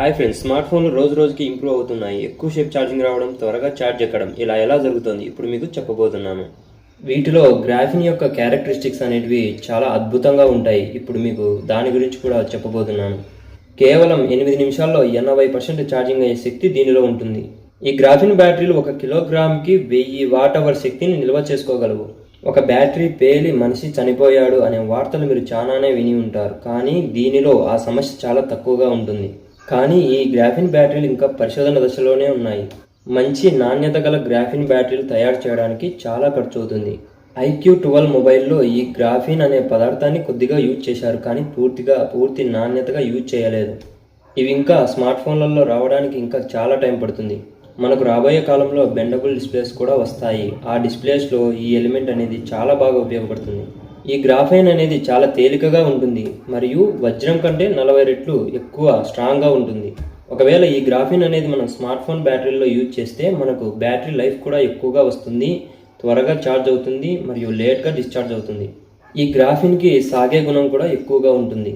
Hi friends smart ఫోన్లు రోజు రోజుకి ఇంప్రూవ్ అవుతున్నాయి. ఎక్కువ షేప్ ఛార్జింగ్ రావడం త్వరగా ఛార్జ్ ఎక్కడం ఇలా ఎలా జరుగుతుంది? ఇప్పుడు మీకు చెప్పబోతున్నాను. వీటిలో గ్రాఫిన్ యొక్క క్యారెక్టరిస్టిక్స్ అనేటివి చాలా అద్భుతంగా ఉంటాయి. ఇప్పుడు మీకు దాని గురించి కూడా చెప్పబోతున్నాను. కేవలం ఎనిమిది నిమిషాల్లో ఎనభై పర్సెంట్ ఛార్జింగ్ అయ్యే శక్తి దీనిలో ఉంటుంది. ఈ గ్రాఫిన్ బ్యాటరీలు ఒక కిలోగ్రామ్కి వెయ్యి వాట్ అవర్ శక్తిని నిల్వ చేసుకోగలవు. ఒక బ్యాటరీ పేలి మనిషి చనిపోయాడు అనే వార్తలు మీరు చాలానే విని ఉంటారు. కానీ దీనిలో ఆ సమస్య చాలా తక్కువగా ఉంటుంది. కానీ ఈ గ్రాఫిన్ బ్యాటరీలు ఇంకా పరిశోధన దశలోనే ఉన్నాయి. మంచి నాణ్యత గల గ్రాఫిన్ బ్యాటరీలు తయారు చేయడానికి చాలా ఖర్చు అవుతుంది ఐక్యూ ట్వెల్వ్ మొబైల్లో ఈ గ్రాఫిన్ అనే పదార్థాన్ని కొద్దిగా యూజ్ చేశారు కానీ పూర్తిగా పూర్తి నాణ్యతగా యూజ్ చేయలేదు. ఇవి ఇంకా స్మార్ట్ ఫోన్లలో రావడానికి ఇంకా చాలా టైం పడుతుంది. మనకు రాబోయే కాలంలో బెండబుల్ డిస్ప్లేస్ కూడా వస్తాయి. ఆ డిస్ప్లేస్లో ఈ ఎలిమెంట్ అనేది చాలా బాగా ఉపయోగపడుతుంది. ఈ గ్రాఫైన్ అనేది చాలా తేలికగా ఉంటుంది మరియు వజ్రం కంటే నలభై రెట్లు ఎక్కువ స్ట్రాంగ్గా ఉంటుంది. ఒకవేళ ఈ గ్రాఫిన్ అనేది మనం స్మార్ట్ ఫోన్ బ్యాటరీలో యూజ్ చేస్తే మనకు బ్యాటరీ లైఫ్ కూడా ఎక్కువగా వస్తుంది త్వరగా ఛార్జ్ అవుతుంది మరియు లేట్గా డిశ్చార్జ్ అవుతుంది. ఈ గ్రాఫిన్కి సాగే గుణం కూడా ఎక్కువగా ఉంటుంది.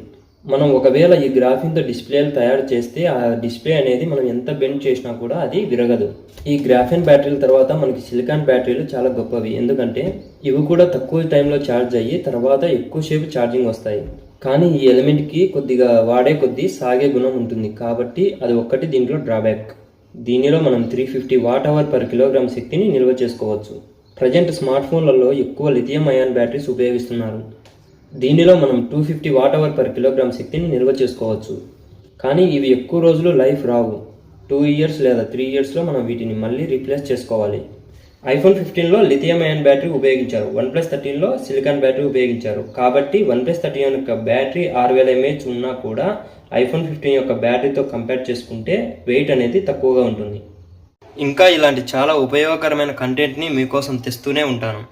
మనం ఒకవేళ ఈ గ్రాఫిన్తో డిస్ప్లేలు తయారు చేస్తే ఆ డిస్ప్లే అనేది మనం ఎంత బెండ్ చేసినా కూడా అది విరగదు. ఈ గ్రాఫిన్ బ్యాటరీల తర్వాత మనకి సిలికాన్ బ్యాటరీలు చాలా గొప్పవి. ఎందుకంటే ఇవి కూడా తక్కువ టైంలో ఛార్జ్ అయ్యి తర్వాత ఎక్కువసేపు ఛార్జింగ్ వస్తాయి. కానీ ఈ ఎలిమెంట్కి కొద్దిగా వాడే కొద్దీ సాగే గుణం ఉంటుంది. కాబట్టి అది ఒక్కటి దీంట్లో డ్రాబ్యాక్ దీనిలో మనం three fifty watt hour per kilogram శక్తిని నిల్వ చేసుకోవచ్చు. ప్రజెంట్ స్మార్ట్ ఫోన్లలో ఎక్కువ లిథియం అయాన్ బ్యాటరీస్ ఉపయోగిస్తున్నారు. దీనిలో మనం two fifty watt hour per kilogram శక్తిని నిల్వ చేసుకోవచ్చు. కానీ ఇవి ఎక్కువ రోజులు లైఫ్ రావు. టూ ఇయర్స్ లేదా త్రీ ఇయర్స్లో మనం వీటిని మళ్ళీ రీప్లేస్ చేసుకోవాలి. ఐఫోన్ ఫిఫ్టీన్లో లిథియం అయాన్ బ్యాటరీ ఉపయోగించారు. వన్ ప్లస్ థర్టీన్లో సిలికాన్ బ్యాటరీ ఉపయోగించారు. కాబట్టి వన్ ప్లస్ థర్టీన్ యొక్క బ్యాటరీ ఆరు వేల ఎంఏహెచ్ ఉన్నా కూడా ఐఫోన్ ఫిఫ్టీన్ యొక్క బ్యాటరీతో కంపేర్ చేసుకుంటే వెయిట్ అనేది తక్కువగా ఉంటుంది. ఇంకా ఇలాంటి చాలా ఉపయోగకరమైన కంటెంట్ని మీకోసం తెస్తూనే ఉంటాను.